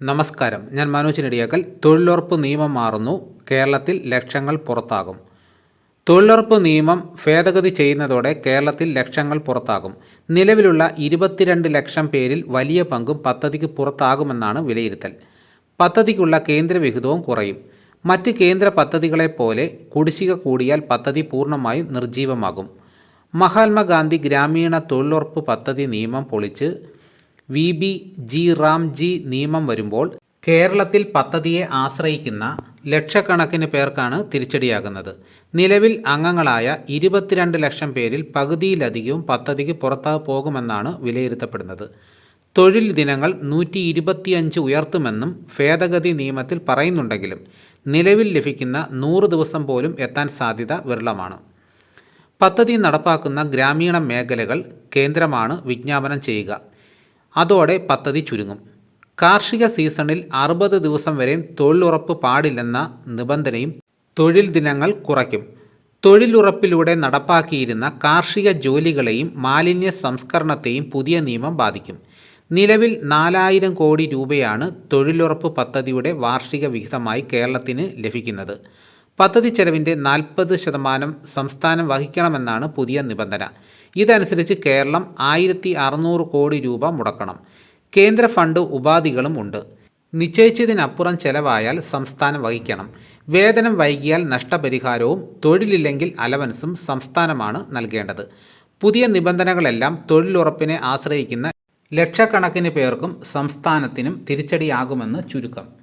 നമസ്കാരം. ഞാൻ മനോജ് നെടിയാക്കൽ. തൊഴിലുറപ്പ് നിയമം മാറുന്നു. കേരളത്തിൽ ലക്ഷങ്ങൾ പുറത്താകും. തൊഴിലുറപ്പ് നിയമം ഭേദഗതി ചെയ്യുന്നതോടെ കേരളത്തിൽ ലക്ഷങ്ങൾ പുറത്താകും. നിലവിലുള്ള ഇരുപത്തിരണ്ട് ലക്ഷം പേരിൽ വലിയ പങ്കും പദ്ധതിക്ക് പുറത്താകുമെന്നാണ് വിലയിരുത്തൽ. പദ്ധതിക്കുള്ള കേന്ദ്ര വിഹിതവും കുറയും. മറ്റ് കേന്ദ്ര പദ്ധതികളെപ്പോലെ കുടിശ്ശിക കൂടിയാൽ പദ്ധതി പൂർണമായും നിർജീവമാകും മഹാത്മാഗാന്ധി ഗ്രാമീണ തൊഴിലുറപ്പ് പദ്ധതി നിയമം പൊളിച്ച് വി ബി ജി റാംജി നിയമം വരുമ്പോൾ കേരളത്തിൽ പദ്ധതിയെ ആശ്രയിക്കുന്ന ലക്ഷക്കണക്കിന് പേർക്കാണ് തിരിച്ചടിയാകുന്നത്. നിലവിൽ അംഗങ്ങളായ ഇരുപത്തിരണ്ട് ലക്ഷം പേരിൽ പകുതിയിലധികവും പദ്ധതിക്ക് പുറത്താ പോകുമെന്നാണ് വിലയിരുത്തപ്പെടുന്നത്. തൊഴിൽ ദിനങ്ങൾ നൂറ്റി ഇരുപത്തിയഞ്ച് ഉയർത്തുമെന്നും ഭേദഗതി നിയമത്തിൽ പറയുന്നുണ്ടെങ്കിലും നിലവിൽ ലഭിക്കുന്ന നൂറ് ദിവസം പോലും എത്താൻ സാധ്യത വിരളമാണ്. പദ്ധതി നടപ്പാക്കുന്ന ഗ്രാമീണ മേഖലകൾ കേന്ദ്രമാണ് വിജ്ഞാപനം ചെയ്യുക. അതോടെ പദ്ധതി ചുരുങ്ങും. കാർഷിക സീസണിൽ അറുപത് ദിവസം വരെ തൊഴിലുറപ്പ് പാടില്ലെന്ന നിബന്ധനയും തൊഴിൽ ദിനങ്ങൾ കുറയ്ക്കും. തൊഴിലുറപ്പിലൂടെ നടപ്പാക്കിയിരുന്ന കാർഷിക ജോലികളെയും മാലിന്യ സംസ്കരണത്തെയും പുതിയ നിയമം ബാധിക്കും. നിലവിൽ നാലായിരം കോടി രൂപയാണ് തൊഴിലുറപ്പ് പദ്ധതിയുടെ വാർഷിക വിഹിതമായി കേരളത്തിന് ലഭിക്കുന്നത്. പദ്ധതി ചെലവിന്റെ നാൽപ്പത് ശതമാനം സംസ്ഥാനം വഹിക്കണമെന്നാണ് പുതിയ നിബന്ധന. ഇതനുസരിച്ച് കേരളം ആയിരത്തി അറുന്നൂറ് കോടി രൂപ മുടക്കണം. കേന്ദ്ര ഫണ്ട് ഉപാധികളും ഉണ്ട്. നിശ്ചയിച്ചതിനപ്പുറം ചെലവായാൽ സംസ്ഥാനം വഹിക്കണം. വേതനം വൈകിയാൽ നഷ്ടപരിഹാരവും തൊഴിലില്ലെങ്കിൽ അലവൻസും സംസ്ഥാനമാണ് നൽകേണ്ടത്. പുതിയ നിബന്ധനകളെല്ലാം തൊഴിലുറപ്പിനെ ആശ്രയിക്കുന്ന ലക്ഷക്കണക്കിന് പേർക്കും സംസ്ഥാനത്തിനും തിരിച്ചടിയാകുമെന്ന് ചുരുക്കം.